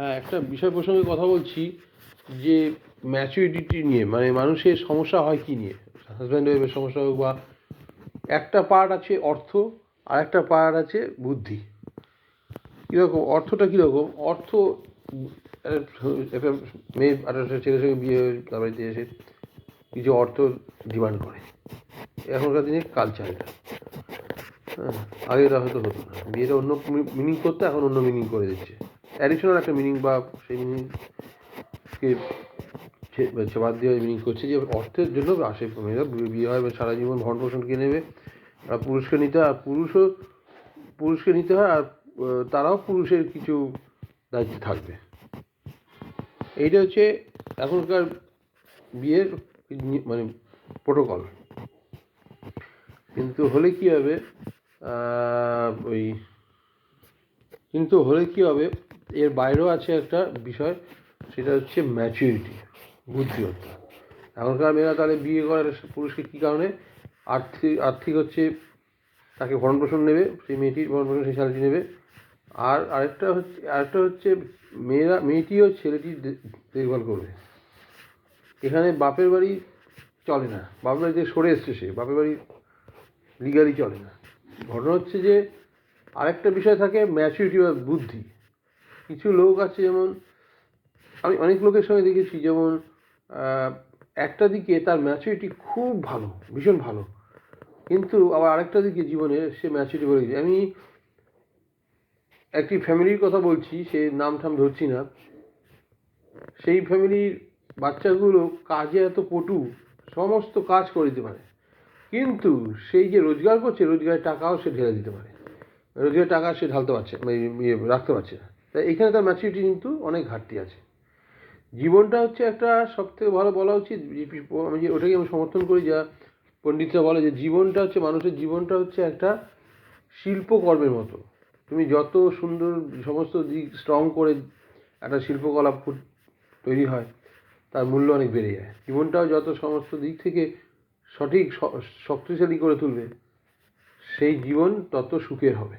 হ্যাঁ একটা বিষয় প্রসঙ্গে কথা বলছি যে ম্যাচুরিটি নিয়ে মানে মানুষের সমস্যা হয় কি নিয়ে? হাজব্যান্ড ওয়াইফের সমস্যা হোক বা একটা পার্ট আছে অর্থ, আর একটা পার্ট আছে বুদ্ধি। কীরকম? অর্থটা কীরকম? অর্থ, একটা মেয়ে, আর ছেলের সঙ্গে বিয়ে হয়ে তার বাড়িতে এসে কিছু অর্থ ডিমান্ড করে। এখনকার দিনে কালচার এটা। হ্যাঁ আগে এটা হয়তো হতো না। বিয়েটা অন্য মিনিং করতে, এখন অন্য মিনিং করে দিচ্ছে। অ্যাডিশনাল একটা মিনিং বা সেই মিনিংকে বাদ দিয়ে মিনিং করছে যে অর্থের জন্য আসে মেয়েরা বিয়ে হয় সারা জীবন ভরণ পোষণ কিনে নেবে। আর পুরুষকে নিতে হয়, আর পুরুষও, পুরুষকে নিতে হয়, আর তারাও পুরুষের কিছু দায়িত্ব থাকবে। এইটা হচ্ছে এখনকার বিয়ের মানে প্রোটোকল কিন্তু হলে কি হবে? ওই, কিন্তু হলে কি হবে? এর বাইরেও আছে একটা বিষয়, সেটা হচ্ছে ম্যাচুরিটি বুদ্ধিমত্তা এখনকার মেয়েরা তাহলে বিয়ে করার পুরুষকে কী কারণে? আর্থিক আর্থিক হচ্ছে তাকে ভরণ পোষণ নেবে, সেই মেয়েটির ভরণ পোষণ সেই স্যালারি নেবে। আর আরেকটা হচ্ছে আরেকটা হচ্ছে মেয়েরা, মেয়েটিও ছেলেটির দেখভাল করবে। এখানে বাপের বাড়ি চলে না। বাপের বাড়িতে সরে এসছে সে, বাপের বাড়ি লিগালি চলে না। ঘটনা হচ্ছে যে আরেকটা বিষয় থাকে ম্যাচুরিটি বা বুদ্ধি। কিছু লোক আছে যেমন, আমি অনেক লোকের সঙ্গে দেখেছি যেমন একটা দিকে তার ম্যাচুরিটি খুব ভালো, ভীষণ ভালো। কিন্তু আবার আরেকটা দিকে জীবনে সে ম্যাচুরিটি বলে গেছে আমি একটি ফ্যামিলির কথা বলছি, সে নাম ঠাম ধরছি না। সেই ফ্যামিলির বাচ্চাগুলো কাজে এত পটু, সমস্ত কাজ করে দিতে পারে। কিন্তু সেই যে রোজগার করছে, রোজগারের টাকাও সে ঢেলে দিতে পারে। রোজগারের টাকা সে ঢালতে পারছে মানে ইয়ে রাখতে পারছে না। তাই এখানে তার ম্যাচুরিটি কিন্তু অনেক ঘাটতি আছে। জীবনটা হচ্ছে একটা সব থেকে ভালো বলা উচিত আমি যে ওটাকে আমি সমর্থন করি যা পণ্ডিতরা বলে যে জীবনটা হচ্ছে, মানুষের জীবনটা হচ্ছে একটা শিল্পকর্মের মতো। তুমি যত সুন্দর সমস্ত দিক স্ট্রং করে একটা শিল্পকলা তৈরি হয়, তার মূল্য অনেক বেড়ে যায়। জীবনটাও যত সমস্ত দিক থেকে সঠিক শক্তিশালী করে তুলবে, সেই জীবন তত সুখের হবে।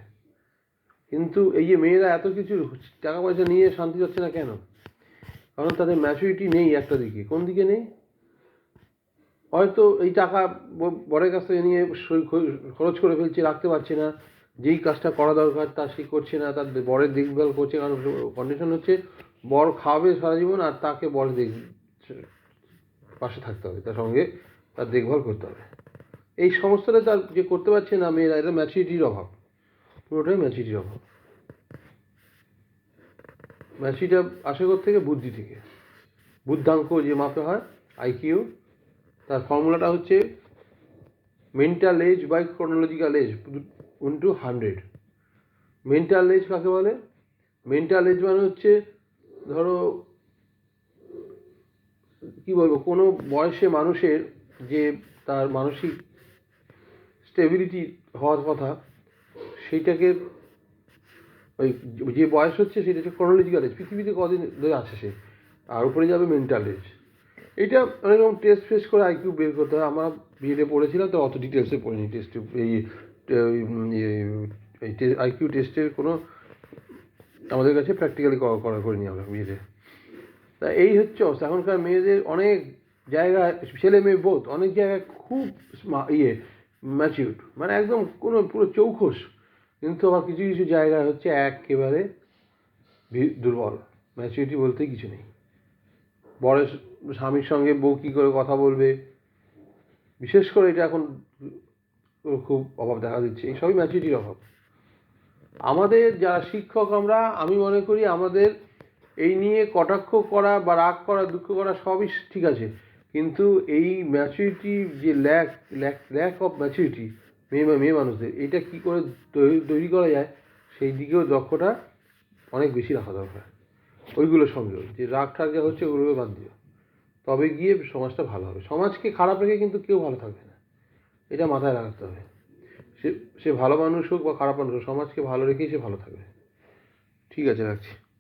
কিন্তু এই যে মেয়েরা এত কিছু টাকা পয়সা নিয়ে শান্তি যাচ্ছে না কেন? কারণ তাদের ম্যাচুরিটি নেই একটা দিকে। কোন দিকে নেই? হয়তো এই টাকা বরের কাছ থেকে নিয়ে খরচ করে ফেলছে, রাখতে পারছে না। যেই কাজটা করা দরকার, তা সে করছে না। তার বরের দেখভাল করছে, কারণ কন্ডিশন হচ্ছে বর খাওয়াবে সারা জীবন আর তাকে বর দেখ পাশে থাকতে হবে। তার সঙ্গে তার দেখভাল করতে হবে। এই সমস্তটা তার যে করতে পারছে না মেয়েরা এটা ম্যাচুরিটির অভাব। পুরোটাই ম্যাচুরিটির অভাব ম্যাচুরিটা আসে থেকে বুদ্ধি থেকে। বুদ্ধাঙ্ক যে মাপে হয় আইকিউ তার ফর্মুলাটা হচ্ছে mental age by chronological age into hundred mental age কাকে বলে? মেন্টাল এজ মানে হচ্ছে, ধরো, কি বলব, কোনো বয়সে মানুষের যে তার মানসিক স্টেবিলিটি হওয়ার কথা সেইটাকে ওই যে বয়স হচ্ছে সেটা হচ্ছে ক্রোনোলজিক্যাল এজ পৃথিবীতে কদিন ধরে আছে সে আর উপরে যাবে মেন্টাল এজ এটা অনেক রকম টেস্ট ফেস্ট করে আইকিউ বের করতে হয়। আমরা বিয়েতে পড়েছিলাম, তো অত ডিটেলসে পড়িনি। টেস্ট এই আইকিউ টেস্টের কোনো আমাদের কাছে প্র্যাকটিক্যালি করা করিনি আমরা বিয়েতে তা এই হচ্ছে অবস্থা। এখনকার মেয়েদের অনেক জায়গায় ছেলে মেয়ে বোধ অনেক জায়গায় খুব ইয়ে ম্যাচিউর মানে একদম কোনো, পুরো চৌখোস কিন্তু আবার কিছু কিছু জায়গায় হচ্ছে একেবারে দুর্বল। ম্যাচুরিটি বলতে কিছু নেই। বরের স্বামীর সঙ্গে বউ কী করে কথা বলবে? বিশেষ করে এটা এখন খুব অভাব দেখা দিচ্ছে। এই সবই ম্যাচুরিটির অভাব। আমাদের যারা শিক্ষক আমরা, আমি মনে করি আমাদের এই নিয়ে কটাক্ষ করা বা রাগ করা, দুঃখ করা সবই ঠিক আছে। কিন্তু এই ম্যাচুরিটি যে lack lack lack of maturity মেয়ে বা, মেয়ে মানুষদের। এটা কী করে তৈরি- করা যায়? সেই দিকেও দক্ষতা অনেক বেশি রাখা দরকার। ওইগুলো সঙ্গে যে রাগ ঠাগ যা হচ্ছে ওগুলো বাদ দিও। তবে গিয়ে সমাজটা ভালো হবে। সমাজকে খারাপ রেখে কিন্তু কেউ ভালো থাকবে না। এটা মাথায় রাখতে হবে। সে সে ভালো মানুষ হোক বা খারাপ মানুষ হোক, সমাজকে ভালো রেখেই সে ভালো থাকবে। ঠিক আছে, রাখছি।